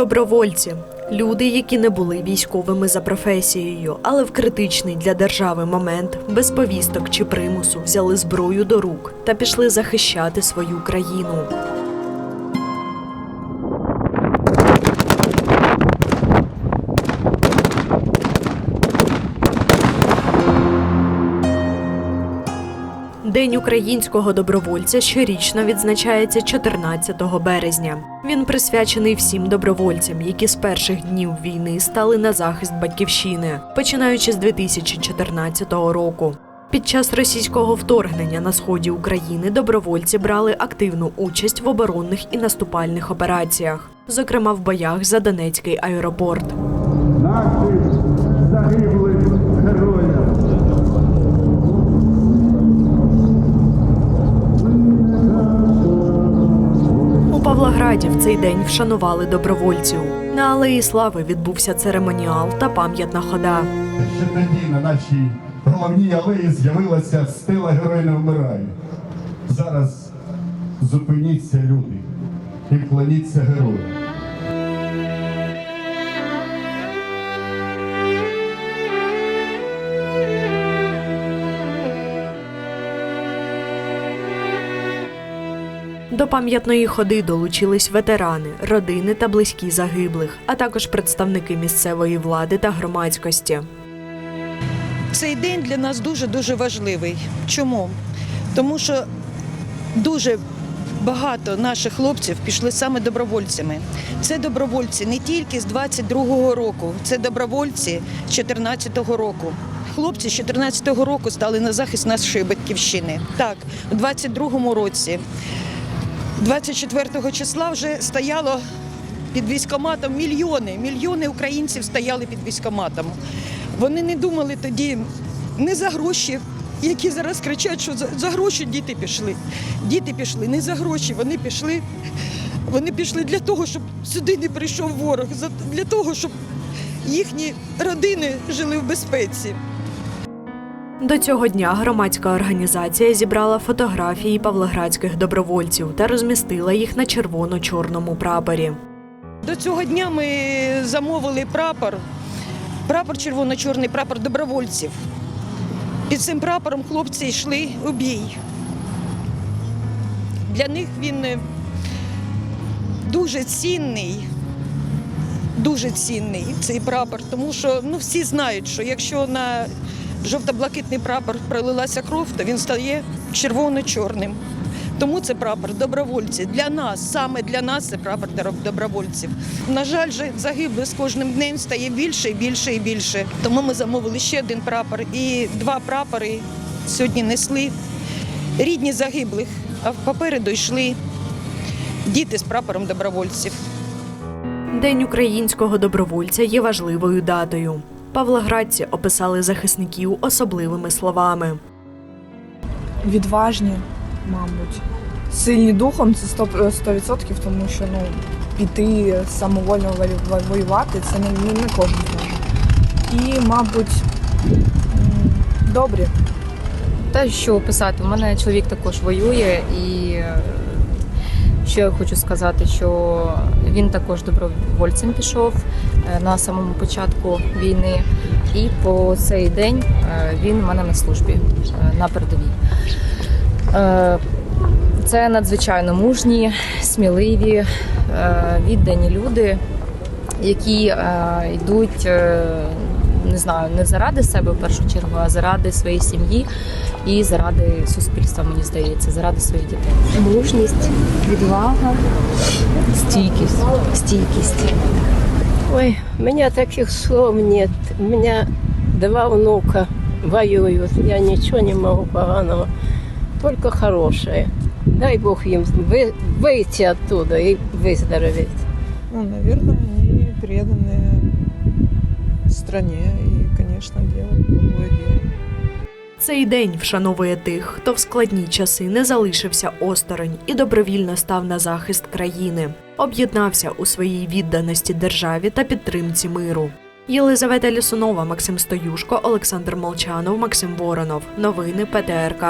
Добровольці люди, які не були військовими за професією, але в критичний для держави момент без повісток чи примусу взяли зброю до рук та пішли захищати свою країну. День українського добровольця щорічно відзначається 14 березня. Він присвячений всім добровольцям, які з перших днів війни стали на захист батьківщини, починаючи з 2014 року. Під час російського вторгнення на сході України добровольці брали активну участь в оборонних і наступальних операціях, зокрема в боях за Донецький аеропорт. наших загиблих цей день вшанували добровольців. На алеї Слави відбувся церемоніал та пам'ятна хода. Ще тоді на нашій головній алеї з'явилася стила Герой не вмирає. Зараз зупиніться, люди, і вклоніться герою. До пам'ятної ходи долучились ветерани, родини та близькі загиблих, а також представники місцевої влади та громадськості. Цей день для нас дуже дуже важливий. Чому? Тому що дуже багато наших хлопців пішли саме добровольцями. Це добровольці не тільки з 22-го року, це добровольці з 14-го року. Хлопці з 14-го року стали на захист нашої батьківщини. Так, у 22-му році, 24 числа, вже стояло під військоматом мільйони, мільйони українців стояли під військоматом. Вони не думали тоді не за гроші, які зараз кричать, що за, гроші діти пішли. Діти пішли не за гроші, вони пішли. Вони пішли для того, щоб сюди не прийшов ворог, для того, щоб їхні родини жили в безпеці. До цього дня громадська організація зібрала фотографії павлоградських добровольців та розмістила їх на червоно-чорному прапорі. До цього дня ми замовили прапор, прапор червоно-чорний прапор добровольців. Під цим прапором хлопці йшли у бій. Для них він е, дуже цінний, дуже цінний цей прапор, тому що ну, всі знають, що якщо на жовто-блакитний прапор пролилася кров, то він стає червоно-чорним. Тому це прапор добровольців. Для нас, саме для нас це прапор добровольців. На жаль, же загиблих з кожним днем стає більше і більше і більше. Тому ми замовили ще один прапор і два прапори сьогодні несли рідні загиблих, а попереду йшли діти з прапором добровольців. День українського добровольця є важливою датою. Павлоградці описали захисників особливими словами. відважні, мабуть. Сильні духом це 100%, 100% тому що ну, піти самовольно воювати це не, не, не кожен зможе. І, мабуть, добрі. Та що писати? У мене чоловік також воює, і е, що я хочу сказати, що він також добровольцем пішов е, на самому початку війни, і по цей день е, він у мене на службі е, на передовій. Це надзвичайно мужні, сміливі, віддані люди, які йдуть е, Не знаю, не заради себе в першу чергу, а заради своєї сім'ї і заради суспільства, мені здається, заради своїх дітей. Мужність, відвага, Стійкість. стійкість. Ой, у меня таких слов нет. У меня два внука воюют. Я ничего не могу поганого. Только хорошее. Дай Бог им вы- выйти оттуда и выздороветь. Ну, наверное, они преданы стране и, конечно, делают благое. Цей день вшановує тих, хто в складні часи не залишився осторонь і добровільно став на захист країни, об'єднався у своїй відданості державі та підтримці миру. Єлизавета Лісунова, Максим Стоюшко, Олександр Молчанов, Максим Воронов. Новини ПТРК.